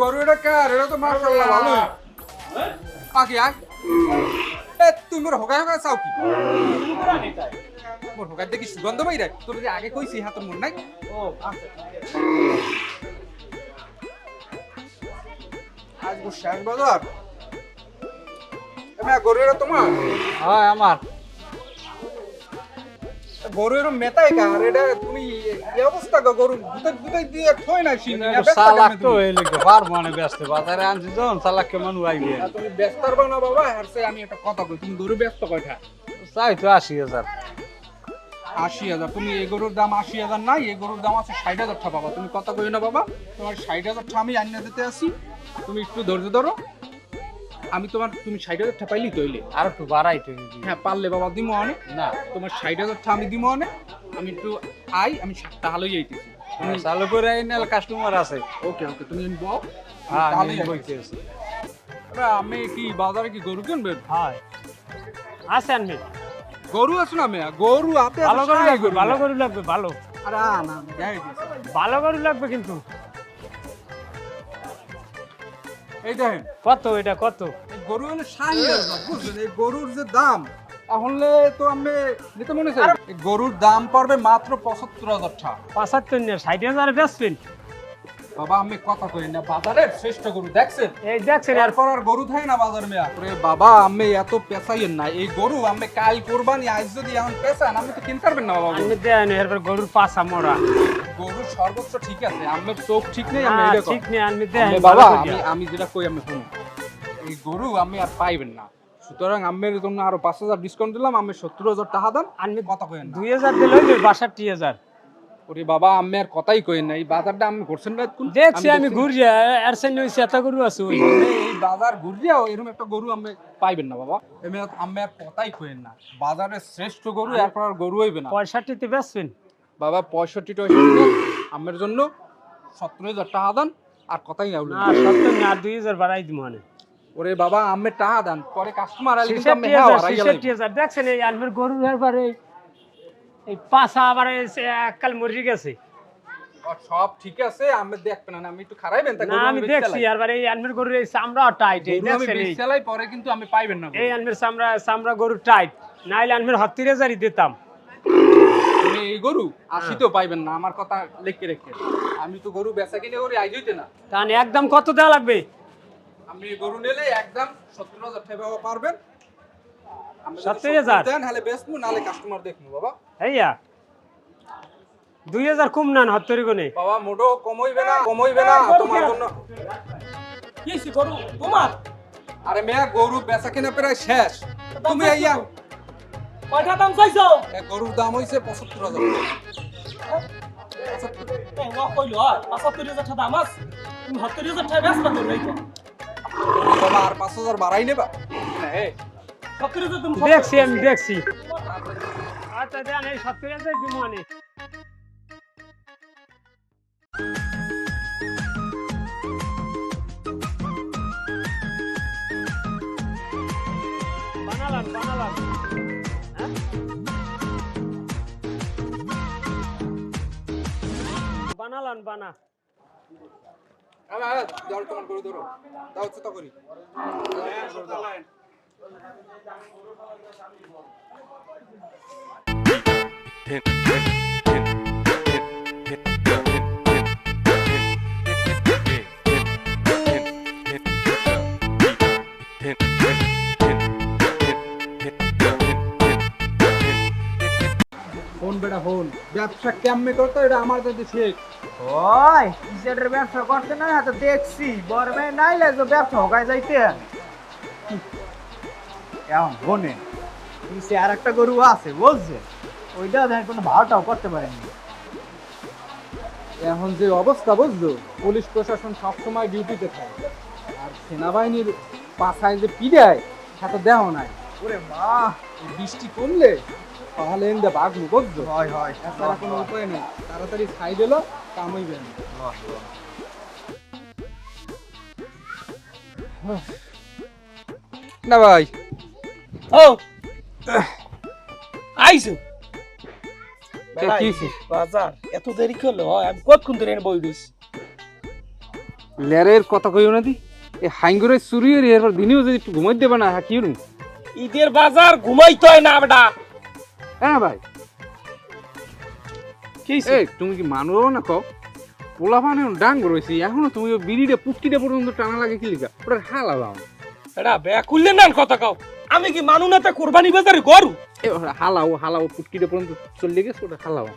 গরু এটা কার? এটা তো মাশাআল্লাহ ভালো। পাখি আয়। এ তুই মোর হোকায় হোকায় চাও কি? মোর হোকায় দেখি সুগন্ধ বাইরে তোর যে আগে কইছি হাতের মন নাই? ও আচ্ছা আজ গো শেষ বাজার এমা গরু এটা তোমার? হয় আমার। গরু মেতাই কার? এটা তুমি এই অবস্থা গো গরু দিয়ে থই না সিন সালাক তো বার মানে ব্যস্ত বাজারে আনছি যখন সালাক কেমন আইবে তুমি ব্যস্ত পারবা না বাবা আর সে আমি একটা কথা কই তুমি গরু ব্যস্ত কয়টা? চাই তো আশি হাজার। আশি হাজার তুমি এই গরুর দাম আশি হাজার নাই এই গরুর দাম আছে ষাট হাজার টাকা বাবা। তুমি কথা কই না বাবা তোমার ষাট হাজার টাকা আমি আইনা দিতে আসি তুমি একটু ধৈর্য ধরো। আমি তোমার তুমি ষাট হাজার টাকা পাইলি তৈলে। আর একটু বাড়াই তো দিবি। হ্যাঁ পারলে বাবা দিমো অনেক না। তোমার ষাট হাজার টাকা আমি দিমো অনেক আমি একটু আই আমি ষাটটা হালোই যাইতেছি। তুমি চালু করে আইনাল কাস্টমার আছে। ওকে ওকে তুমি বল। হ্যাঁ আমি বলতেছি আমি কি বাজারে কি গরু কিনবেন হয়। আছে আনবি। গরু আছে না মেয়া? গরু হাতে ভালো করে লাগবে ভালো। করে লাগবে ভালো। আরে না ভালো করে লাগবে কিন্তু। এই দেখেন। কত এটা কত? গরু হলে হাজার বুঝলেন এই গরুর যে দাম তাহলে তো আমি নিতে মনে গরুর দাম পড়বে মাত্র পঁচাত্তর হাজার টাকা। পঁচাত্তর হাজার ষাট হাজার বেচবেন। বাবা আমি কথা কই না বাজারের শ্রেষ্ঠ গরু দেখছেন? এই দেখছেন এরপর আর গরু না বাজার মেয়া ওরে বাবা আমি এত পেশাইয়েন না এই গরু আমি কাল কোরবানি আজ যদি এখন পেশান আমি তো কিনতে পারবেন না বাবা গরু। আনবি দেন এরপর গরুর মরা। গরুর সর্বোচ্চ ঠিক আছে আমার চোখ ঠিক নেই আমি হ্যাঁ, এটা ঠিক নেই আনবি দেন আমি বাবা আমি আমি যেটা কই আমি শুনুন। এই গরু আমি আর পাইবেন না। সুতরাং আমের জন্য আরও পাঁচ হাজার ডিসকাউন্ট দিলাম আমি সত্তর হাজার টাকা দাম আনবি কথা কইেন না। দুই হাজার দিলে বাষট্টি হাজার। ওরে বাবা আমি আর কথাই এই বাজারটা আমি ঘুরছেন না দেখছি আমি আর হইছে এত গরু আছে ওই। এই বাজার এরকম একটা গরু আমি পাইবেন না বাবা। আমি আমি আর কথাই কইেন না। বাজারের শ্রেষ্ঠ গরু এরপর আর গরু হইবে না। পঁয়ষট্টিতে বেচবেন? বাবা পঁয়ষট্টি টয়ষট্টি আমের জন্য সত্তর হাজার টাকা দান আর কথাই না না সত্তর না আর দুই হাজার বাড়াই দিব মানে। ওরে বাবা আমের টাকা দান। পরে কাস্টমার আইলে আমি হ্যাঁ দেখছেন এই গরুর এবারে এই- পাশা আবার এককাল মরে গেছে। সব ঠিক আছে আমি দেখবেন না আমি একটু খারাইবেন না আমি দেখছি লাই। এই আনবের গরুর এই চামড়া টাইট এই দেখছেন এই। বেচতে পরে কিন্তু আমি পাইবেন না এই চামড়া চামড়া টাইট নাইলে দিতাম। গরু আশিতেও পাইবেন না আমার কথা লিখে রেখে। আমি তো গরু বেচা কিনে করি আই হইতে না। তাহলে একদম কত দেওয়া লাগবে? আমি গরু নিলে একদম সত্তর হাজার টাকা পারবেন যদি 70,000? দেন হলে বেচবো নাহলে কাস্টমার দেখব বাবা। হেইয়া। দুই হাজার কম নেন হত্তরি গুনে। বাবা মোটো কমইবে না কমইবে না তোমার জন্য। কি গরু? তোমার? আরে মেয়া গরু বেচা কিনা প্রায় শেষ। তুমি আইয়া কয়টা দাম চাইছো? এ গরুর দাম হইছে পঁচাত্তর হাজার। হয় হাজার সত্তর হাজার আর পাঁচ হাজার বাড়াই নেবা? না, দেখছি আমি দেখছি। আচ্ছা দেন এই সত্তর হাজার দিব মানে বানালাম বানালাম। হ্যাঁ? বানালাম বানা। আরে, ধরো তোমার গরু ধরো। দাও হচ্ছে তো করি ফোন বেটা, ফোন। ব্যবসা কেমনে করতো? এটা আমার যদি শেখ। ওই কিসের ব্যবসা করতে না তো দেখছি। বরমে নাইলে তো ব্যবসা হোকায় যাইতে। এখন বনে নিচে আর একটা গরু আছে বুঝছে? ওইটা দেখেন কোনো ভাড়াটাও করতে পারেনি। এখন যে অবস্থা বুঝলো পুলিশ প্রশাসন সবসময় ডিউটিতে থাকে। আর সেনাবাহিনীর পাশায় যে পিড়ায় সেটা দেহ নাই। ওরে মা বৃষ্টি কমলে তাহলে এনদে বাঘবো বুঝছ? হয় হয়। এছাড়া কোনো উপায় নেই। তাড়াতাড়ি সাইড এলো কামইবে না না ভাই। ও। আইছো? বাজার। এত দেরি করল আমি কতক্ষণ ধরে বই রইছি? লেরের কথা কইও না দি। এই হাইঙ্গুরের চুরি হয়ে এরপর দিনেও যদি একটু ঘুমাই দেবে না হ্যাঁ কি হইল? ঈদের বাজার ঘুমাইতে হয় না বেটা। হ্যাঁ ভাই। কি এই তুমি কি মানো না কও? পোলা পানে ডাঙ্গ রয়েছি এখনও তুমি বিড়িটা পুটকিটা পর্যন্ত টানা লাগে কি লিখা? ওটা হালা দাও এটা বেয়া খুললে না কথা কাও? আমি কি মানু না তা কোরবানি বাজারে গরু? এ হালাও হালাও পুটকিটা পর্যন্ত চলে গেছে ওটা হালাও।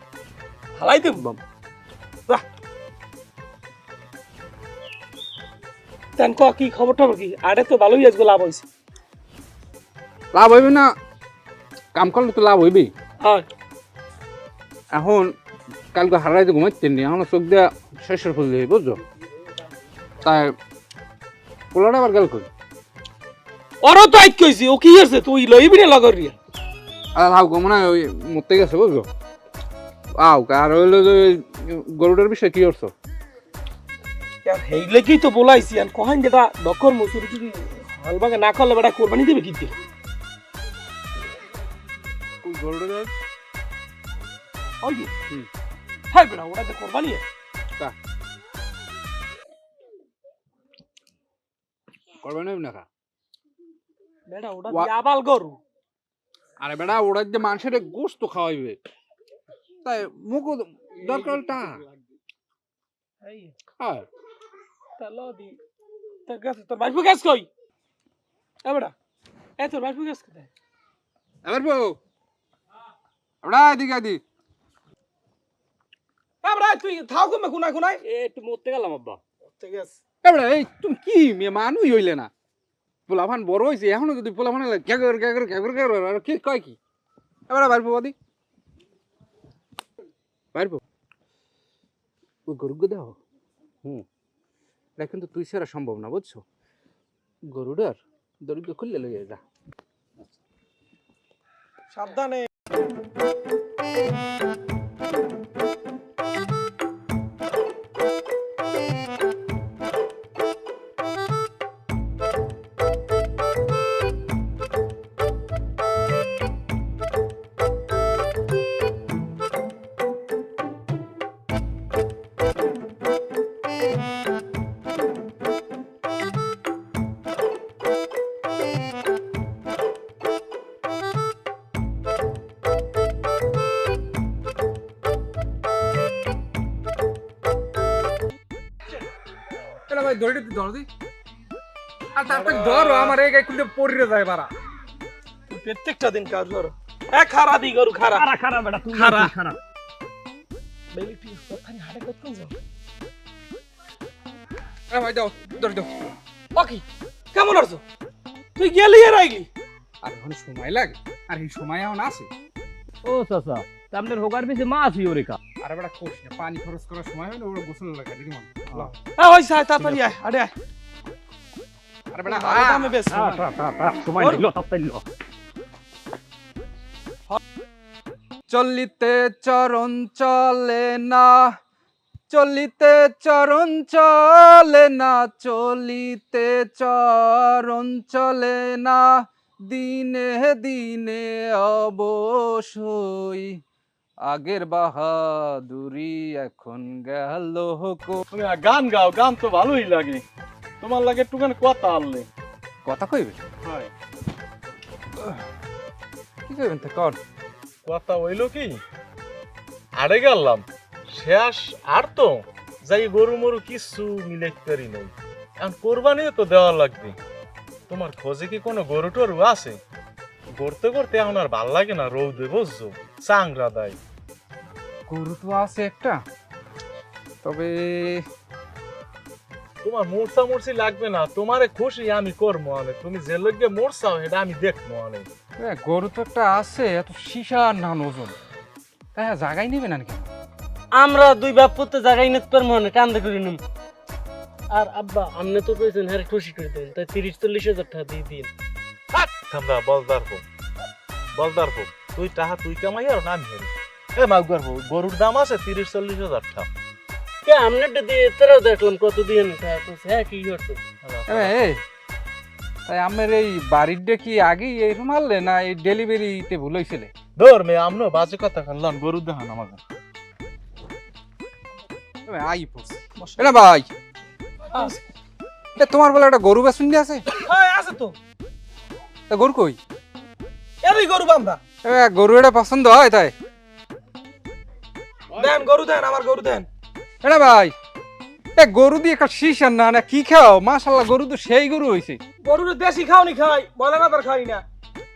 হালাই দেব তেন ক কি খবর টবর কি? আরে তো ভালোই আজকে লাভ হয়েছে লাভ হইবে না কাম করলে তো লাভ হইবেই। এখন কালকে হারাইতে ঘুমাচ্ছেন নি এখন চোখ দেওয়া শেষের ফুল দিয়ে বুঝছ? তাই পোলাটা আবার গেল কই? ওরও তো আইক কইছি ও কি হয়েছে তুই লইবি না লগর রিয়া। আর হাউ মনে ওই মরতে গেছে বুঝছ? আও আর হইল যে গরুটার বিষয়ে কি করছ? হেই লেগেই তো বলাইছি আর কহান যেটা ডকর মসুর যদি হালবাগে না করলে বেটা কোরবানি দেবে কি দিয়ে? ওই গরুটা কি হুম। হ্যাঁ বেটা ওটা তো। কোরবানি করবে না না খা? বেটা ওটা আবাল গরু। আরে বেটা ওরা যে মানুষের গোস্ত খাওয়াইবে তাই মুখো দরকারটা এই হ্যাঁ তাহলে দি তোর কাছে তোর বাইফু গ্যাস কই? এ বেটা এ তোর বাইফু গ্যাস কোথায়? এবার বউ ওরা এদিকে আদি এ তুই থাও কমে কোনা কোনায় এ একটু মরতে গেলাম আব্বা। এবার এই তুমি কি মেয়ে মানুষ হইলে না। পোলাভান বড় হয়েছে এখনও যদি পোলাভান গ্যাগর গ্যাগর গ্যাগর গ্যাগর আর কি কয় কি? এবার বাড়বো বাদি। বাড়বো ওই গরুকে দাও? হুম। এটা কিন্তু তুই সেরা সম্ভব না বুঝছ? গরুটার দরিদ্র খুললে লইয়া যা। সাবধানে। ভাই ধর দি। আর তারপরে ধরো আমার এই পড়িয়ে যায় তুই প্রত্যেকটা দিন কাজ করো। এ খারা দি গরু খারা খারা খারা বেটা তুই খারা। খারা বেলি তুই ওখানে হাটে করতে যাও এ ভাই দাও ধরে দাও। ওকি কেমন আছো? তুই গেলি এর আগে? আর এখন সময় লাগে আর এই সময় এখন আছে। ও চাচা। আপনার হোকার পিছে মা আছি ওরে কা। আর কোষ না পানি খরচ করার সময় হয় না গোসল লাগা দিদি মান এ ওই সাই তাড়াতাড়ি আয় আরে আয়। আর দামে বেশ সময় ওর- নিল তাড়াতাড়ি নিল। চলিতে চরণ চলে না চলিতে চরণ চলে না চলিতে চরণ চলে না দিনে দিনে অবশ্যই আগের বাহাদুরি এখন গেল তুমি গান গাও গান তো ভালোই লাগে। তোমার লাগে একটুখানি কথা আনলে। কথা কইবে? হয়। কি কইবেন তা কর কথা হইল কি? আড়ে গেলাম। শেষ আর তো যাই গরু মরু কিছু মিলাইতে পারি নাই। এখন কোরবানিও তো দেওয়া লাগবে। তোমার খোঁজে কি কোনো গরু টরু আছে? গড়তে করতে এখন আর ভালো লাগে না রৌদে বুঝছ চাংরা দেয় গরু তো আছে একটা। তবে তোমার মূর্ছা মূর্ছি লাগবে না তোমারে খুশি আমি করব আনে। তুমি যে লোককে মরছাও এটা আমি দেখব আনে। এ, গরু তো একটা আছে এত সীসা না ওজন হ্যাঁ জায়গায় নেবে না নাকি? আমরা দুই বাপ পুত্র জাগাই নিতে পারব না কান্দে করে নিম। আর আব্বা আপনি তো কইছেন হ্যাঁ খুশি করে দেন। তাই তিরিশ চল্লিশ হাজার টাকা দিয়ে দিন। থামরা বলদার হোক। বলদার হোক। তুই টাহা তুই কামাই আর আমি হেরি। এ মাগুয়ার হোক গরুর দাম আছে তিরিশ চল্লিশ হাজার টাকা কে আপনারটা দিয়ে তেরাও দেখলাম কত দিয়ে টাকা কইছে, হ্যাঁ কি করছ? এ, এ, তাই আমার এই বাড়ির কি আগেই এরকম মারলে না এই ডেলিভারিতে ভুল হয়েছিল ধর মে আমনো বাজে কথা খাল্লান গরু দেখান আমাকে। আই পড়ছে। এটা ভাই। তোমার বলে একটা গরু বেসুন আছে? হ্যাঁ আছে তো। তা গরু কই? এরই গরু গরু এটা পছন্দ হয় তাই। দেন গরু দেন আমার গরু দেন। এটা ভাই এ গরু দিয়ে একটা শীষ আর না না কি খাও? মাশাল্লাহ গরু তো সেই গরু হইছে। গরুর দেশি খাওনি খাই বলে না তার খাই না।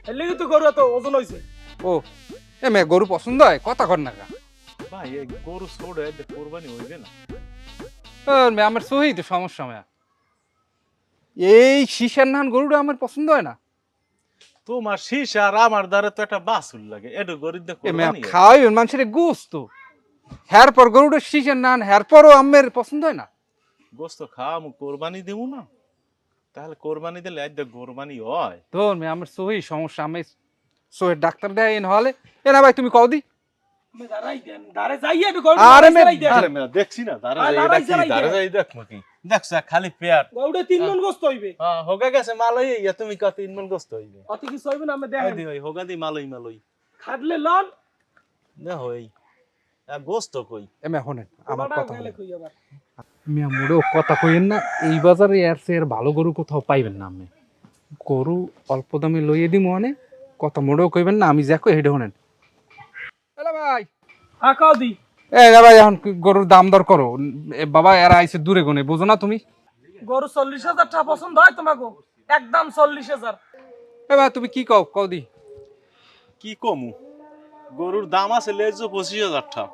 এর লিগে তো গরু এত ওজন হইছে। ও এ মে গরু পছন্দ হয়? কথা কর না ভাই এই গরু ছোড়ে কোরবানি হইবে না। আমার সহি তো সমস্যা মেয়া। এই শীষের নান গরুটা আমার পছন্দ হয় না। তোমার শীষ আর আমার দ্বারা তো একটা বাসুল লাগে। এটা গরিব খাওয়াই মানুষের গোস্ত। হ্যার পর গরুটা শীষের নান হ্যার পরও আমের পছন্দ হয় না? গোস্ত খাওয়া কোরবানি দেব না। তাহলে কোরবানি দিলে আজ কোরবানি হয়। তো আমার সহি সমস্যা আমি সোহের ডাক্তার দেয় এন হলে এ না ভাই তুমি কও দি। আরে দাঁড়াই মে- দেখছি না দাঁড়াই যাই দাঁড়া দে। দেখব খালি পেয়ার। গরুটা তিন মন গোস্ত হইবে। হ্যাঁ হোগা গেছে মালই ইয়া তুমি কত তিন মন গোস্ত হইবে? অত কিছু হইবে না আমি দেখেন। দি ওই হোগা দি মালই মালই। খাটলে লন। না হই গোস্ত কই? এ মে হনেন আমার কথা কই আবার? মিয়া মোড়েও কথা কইেন না এই বাজারে এর চেয়ে ভালো গরু কোথাও পাইবেন না আমি গরু অল্প দামে লইয়ে দিই মনে কথা মোড়েও কইবেন না আমি যা কই হেডে হনেন ভাই হ্যাঁ কাও দি। ভাই এখন কি গরুর দাম দর করো। এ বাবা এরা আইছে দূরে গনে বুঝো না তুমি? গরু চল্লিশ হাজার টাকা পছন্দ হয় তোমাকে? একদম চল্লিশ হাজার। এ ভাই তুমি কি কও কও দি। কি কমু? গরুর দাম আছে লেজো পঁচিশ হাজার টাকা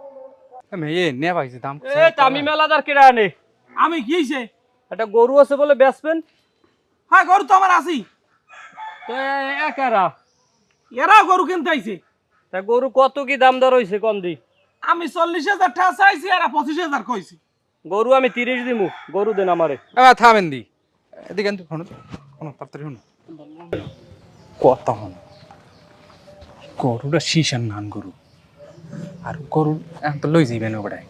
এ মে এ নে ভাই দাম এ তামি মেলাদার কেডা আনে। আমি গিয়েছে একটা গরু আছে বলে বেচবেন? হ্যাঁ গরু তো আমার আছি তো এ- একারা এরাও গরু কিনতে আইছে। তা গরু কত কি দাম দর হইছে কম দি? আমি চল্লিশ হাজার টাকা চাইছি এরা পঁচিশ হাজার কইছি। গরু আমি তিরিশ দিমু গরু দেন আমারে। ভাই থামেন দি। এদিকে আনতে হনো হনো তাড়াতাড়ি হনো কথা হনো গরুটা শীষার নান গরু। আর গরু এখন তো লই যাইবেন ওটাই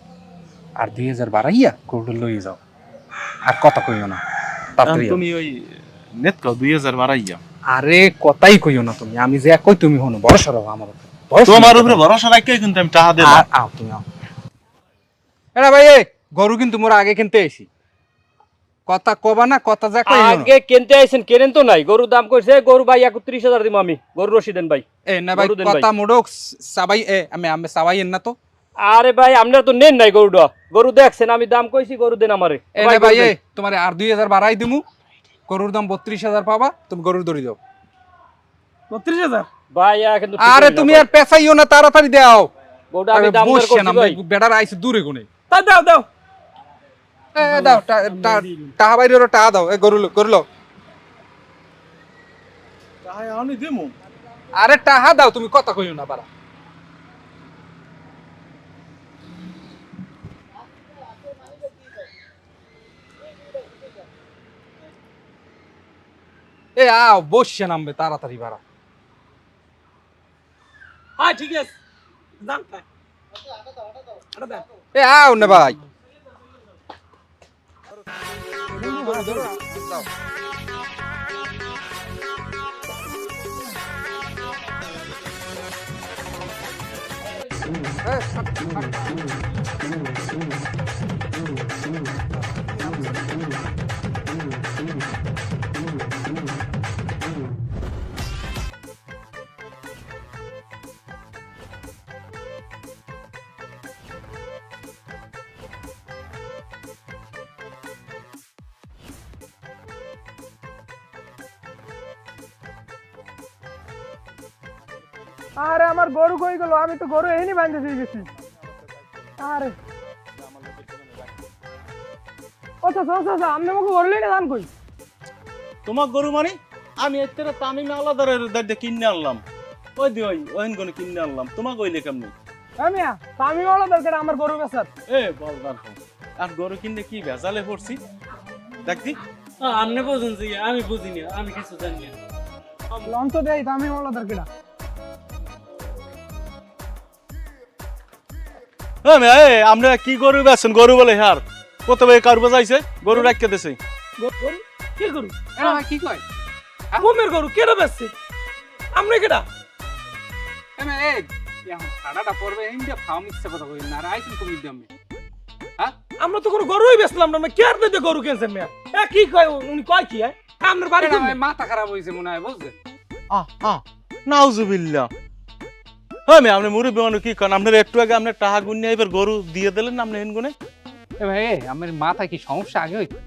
আর দুই হাজার বাড়াইয়া গরুটা লই যাও। আর কথা কইও না। তাড়াতাড়ি তুমি ওই নেট কও দুই হাজার বাড়াইয়া। আরে কথাই কইও না তুমি। আমি যে কই তুমি হনো ভরসা রাখো আমার তোমার উপরে ভরসা রাখতে কিন্তু আমি টাকা আও তুমি আও। এরা ভাই গরু কিন্তু মোর আগে কিনতে আইছি। কথা কবা না কথা যা কই আগে কিনতে আইছেন কেনেন তো নাই। গরুর দাম কইছে গরু ভাই দিমু আমি। গরু রশি দেন ভাই। এ না ভাই দেন কথা মোড়ক সাবাই এ আমি আমি সাবাই এন না তো। আরে ভাই আপনার তো নেন নাই গরুটা। গরু দেখছেন আমি দাম কইছি গরু দেন আমারে। এ না ভাই এ তোমার আর দুই হাজার বাড়াই দিমু। গরুর দাম বত্রিশ হাজার পাবা তুমি গরুর দড়ি দাও। বত্রিশ হাজার? ভাই আ কিন্তু আরে তুমি আর পেছাইও না তাড়াতাড়ি দাও। গরুটা আমি দাম দর করছি ভাই বেটার আইছে দূরে গুনে তাই দাও দাও। এ দাও টা- টাহা দাও। এ গরু আমি দিমু। আরে টাহা দাও তুমি কথা কইও না বাড়া। এ আও বসছে নামবে তাড়াতাড়ি বাড়া। হ্যাঁ ঠিক আছে। দাম এ আও না ভাই। আরে আমি তো গরু এনে বাঁধতে দিয়ে গেছি। আরে। আচ্ছা আচ্ছা আচ্ছা আপনি আমাকে গরু লইনে দান কই? তোমার গরু মানে? আমি দাঁড়িয়ে কিনে আনলাম। ওই দি ওই ওইন গনে কিনে আনলাম। তোমার কইলে কেমনি? আমিয়া আমি ওলা দরকার আমার গরু বেচার। এ বল দেখো আর গরু কিনলে কি ভেজালে পড়ছি? আপনি বুঝুন আমি বুঝিনি আমি কিছু জানি না। লঞ্চ দেই আমি ওলা দরকার। হ্যাঁ আমরা কি গরু বেছেন গরু বলে হার। কত ভাই কারু বাজাইছে গরু রাখতে দেছে। কি গরু? কি কয়? ঘুমের গরু কেন বেচছে? আপনি কেডা? এ এ এখন পড়বে ইন্ডিয়া ফার্ম ইচ্ছে কথা কই না আইছেন তুমি দামে হ্যাঁ? আমরা তো কোনো গরুই বেচলাম না আমরা কেয়ার দিতে গরু কিনছেন মেয়া? এ কি কয় উনি কয় কি হ্যাঁ? আপনার বাড়ি মাথা খারাপ হয়েছে মনে হয় বুঝছেন? আহ আহ নাউজুবিল্লাহ। হ্যাঁ মে আপনি মুরব্বী মানুষ কি করেন আপনার একটু আগে আপনার টাহা গুনে এবার গরু দিয়ে দিলেন না আপনি হেনগুনে? এ ভাই আমার মাথায় কি সমস্যা? আগে হইতো।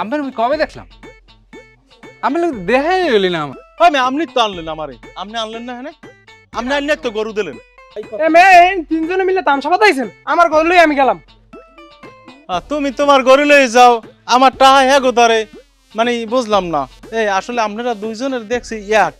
আমার আমি কবে দেখলাম? আমি লোক দেখাই গেলি না আমার। হ্যাঁ মে আপনি তো আনলেন আমারে। আপনি আনলেন না হ্যাঁ আপনি আনলে তো গরু দিলেন। এ তিনজনে মিলে তামসা বাতাইছেন আমার গরু লই আমি গেলাম। আহ, তুমি তোমার গরু লয়ে যাও। আমার টাহা হ্যাঁ গো ধরে। মানে বুঝলাম না। এই আসলে আপনারা দুইজনের দেখছি এক।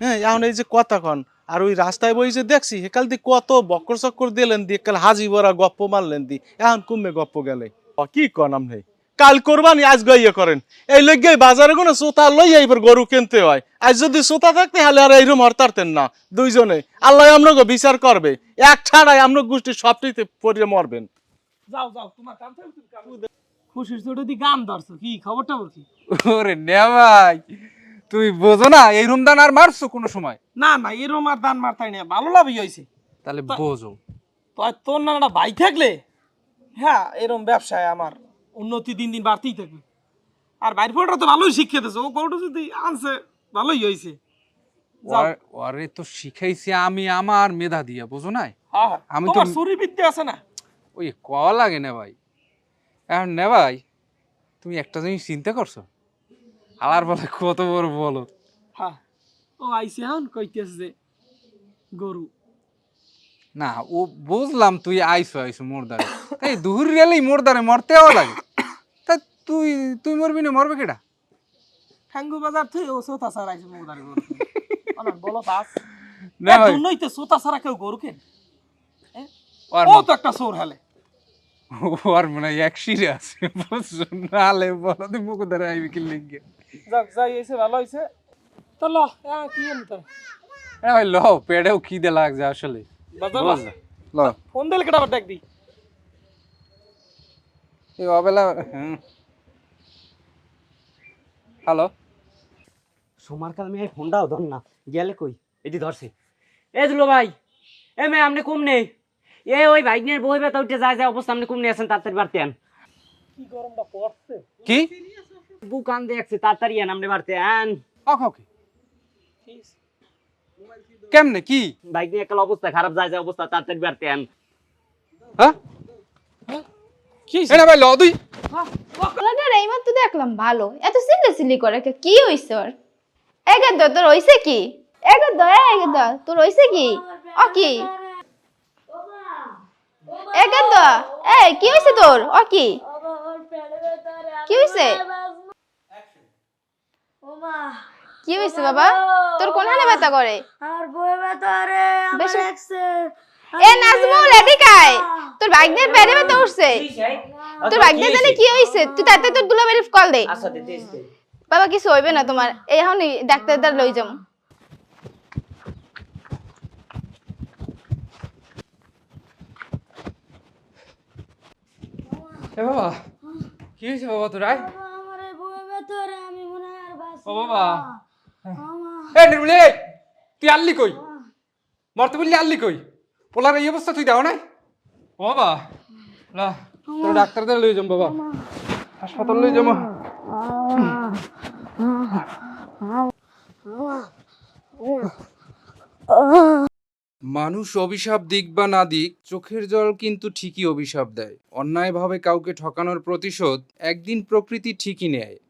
হ্যাঁ এখন এই যে কথা কন আর ওই রাস্তায় বই যে দেখছি হেকাল দি কত বক্কর চক্কর দিলেন দি কাল হাজি বড়া গপ্প মারলেন দি। এখন কমে গপ্প গেলে। কি কন আপনি কাল কোরবানি আজ গইয়ে করেন। এই লইগে বাজারে কোনো সোতা লই এবার গরু কিনতে হয়। আজ যদি সোতা থাকতে হলে আর এইরকম হরতারতেন না। দুইজনে। আল্লাহ আপনাকে বিচার করবে। এক ছাড়াই আপনার গোষ্ঠী সবটিতে পড়ে মরবেন। যাও যাও তোমার কাম। খুশির ছোট দি গান ধরছো। কি খবরটা বলছি? ওরে নে ভাই তুমি বোঝো না এই রুম দান আর মারছো কোনো সময়? না না এই রুম আর দান মারতাই না ভালো লাভই হয়েছে। তাহলে বোঝো। তো আর তোর নানাটা ভাই থাকলে? হ্যাঁ এরম ব্যবসায় আমার উন্নতি দিন দিন বাড়তেই থাকবে। আর বাইর ফোনটা তো ভালোই শিক্ষা দিয়েছে ও গরুটা যদি আনছে ভালোই হয়েছে। ওরে তো শিখাইছি আমি আমার মেধা দিয়া বোঝো না হ্যাঁ হ্যাঁ। আমি তো- চুরি বিদ্যা আছে না? ওই ক লাগে না ভাই? এখন নে ভাই তুমি একটা জিনিস চিন্তা করছ? আলার বলে কত বড় বলো। হ্যাঁ ও আইসে এখন কইতেছে যে গরু। না ও বুঝলাম তুই আইসো আইসো মোরদারে তাই দুহুর গেলেই মোরদারে মরতেও লাগে। তা তুই তুই মরবি না মরবে কেটা ঠাঙ্গু বাজার থেকে ও সোতা ছাড়া আইসে মৌদারি গরু। অনার বলো পাস না ভাই। জন্যই তো সোতা ছাড়া কেউ গরু কেন। ও তো একটা সোর হেলে। ওর মনে হয় এক শিরে আছে বুঝছ? নালে বলো তুই মুখ ধরে আইবি কি লিখে যাক যাই এসে ভালো হয়েছে তো ল হ্যাঁ, কি তোর? এ ভাই ল পেটেও খিদে লাগছে আসলে। ল। ফোন দিলে কেটা ডাক দি। এই অবেলা হ্যালো। সোমার কাল মেয়ে ফোনটাও ধর না গেলে কই? এটি ধরছে। এ দুলো ভাই এ মেয়ে আপনি কম নেই? এ ওই ভাইগনের বই ব্যথা উঠে যায় যায় অবস্থা আপনি কম নিয়ে আসেন তাড়াতাড়ি বাড়তে আন। কি গরমটা পড়ছে? কি? বুক আন দেখছে তাড়াতাড়ি আন আপনি বাড়তে আন। ওকে কেমনে কি? বাইক নিয়ে একটা অবস্থা খারাপ যায় যায় অবস্থা তাড়াতাড়ি বাড়তে আন। হ্যাঁ? কি এটা ভাই ল তুই পোলাটার এইমাত্র দেখলাম ভালো। এত সিলি করে কি হইছে ওর? এগে দ তোর হইছে কি? এগে দ এগে দ তোর হইছে কি? ও কি? এগে দ এই কি হইছে তোর? ও কি? কি হইছে? কি হইছে বাবা? তোর কোন হানে ব্যথা করে? বই ব্যথা রে আমার এক্সে এ নাজমুল এদিকে আয় তোর বাইকদের পেটে ব্যথা উঠছে। তোর বাইকদের জানি কি হইছে? তুই তাতে তোর দুলাবাড়ি কল দে। আচ্ছা দিতে বাবা কিছু হইবে না তোমার। এই এখন ডাক্তার দ্বার লই যাম। এ বাবা কি হয়েছে বাবা তোর আয়। আমার ব্যথা ও বাবা। এ নির্মলে তুই আনলি কই? মরতে বললি আনলি কই? পোলার এই অবস্থা তুই দাও নাই? ও বাবা। না তোর ডাক্তারদের লই যাম বাবা। হাসপাতাল লই যাব মানুষ অভিশাপ দিক বা না দিক চোখের জল কিন্তু ঠিকই অভিশাপ দেয়। অন্যায়ভাবে কাউকে ঠকানোর প্রতিশোধ একদিন প্রকৃতি ঠিকই নেয়।